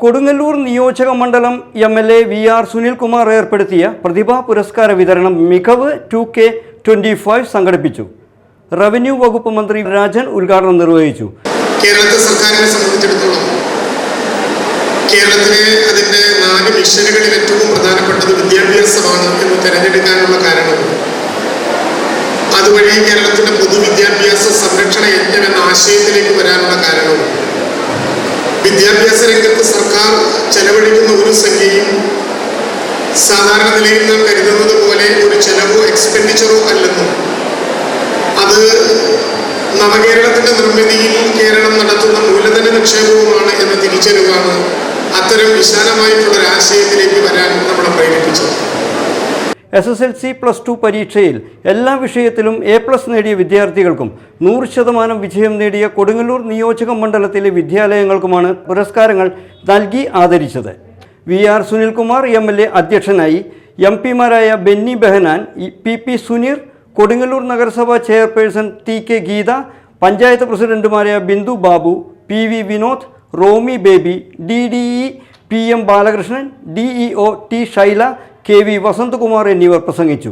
കൊടുങ്ങല്ലൂർ നിയോജക മണ്ഡലം M L A V R Sunilkumar ഏർപ്പെടുത്തിയ പ്രതിഭാ പുരസ്കാര വിതരണം മികവ് ടു കെ ട്വന്റി ഫൈവ് സംഘടിപ്പിച്ചു. റവന്യൂ വകുപ്പ് മന്ത്രി രാജൻ ഉദ്ഘാടനം നിർവഹിച്ചു. കേരളത്തെ സർക്കാരിനെ സംബന്ധിച്ചിടത്തോളം കേരളത്തിലെ അതിന്റെ നാല് മിഷനുകളിൽ ഏറ്റവും പ്രധാനപ്പെട്ടത് വിദ്യാഭ്യാസമാണ് എന്ന് തിരഞ്ഞെടുക്കാനുള്ള കാരണം. അതുവഴി കേരളത്തിന്റെ പൊതുവിദ്യാഭ്യാസ സംരക്ഷണ യജ്ഞം എന്ന ആശയത്തിലേക്ക് വിദ്യാഭ്യാസ രംഗത്ത് സർക്കാർ ചെലവഴിക്കുന്ന ഒരു സംഖ്യയും സാധാരണ നിലയിൽ നാം കരുതുന്നത് പോലെ ഒരു ചെലവോ എക്സ്പെൻഡിച്ചറോ അല്ലെന്നും അത് നവകേരളത്തിന്റെ നിർമ്മിതിയിൽ കേരളം നടത്തുന്ന മൂലധന നിക്ഷേപവുമാണ് എന്ന തിരിച്ചറിവാണ് അത്തരം വിശാലമായിട്ടുള്ള ഒരു പ്രേരിപ്പിച്ചത് S S L C plus two പരീക്ഷയിൽ എല്ലാ വിഷയത്തിലും എ പ്ലസ് നേടിയ വിദ്യാർത്ഥികൾക്കും നൂറ് ശതമാനം വിജയം നേടിയ കൊടുങ്ങല്ലൂർ നിയോജക മണ്ഡലത്തിലെ വിദ്യാലയങ്ങൾക്കുമാണ് പുരസ്കാരങ്ങൾ നൽകി ആദരിച്ചത്. V R Sunilkumar M L A അധ്യക്ഷനായി എം പിമാരായ ബെന്നി ബെഹനാൻ പി പി സുനീർ കൊടുങ്ങല്ലൂർ നഗരസഭാ chairperson T K Geetha panchayat പ്രസിഡന്റുമാരായ Bindu Babu P V Vinod Romy Baby D D E P M Balakrishnan D E O T Shyla K V Vasanthakumar എന്നിവർ പ്രസംഗിച്ചു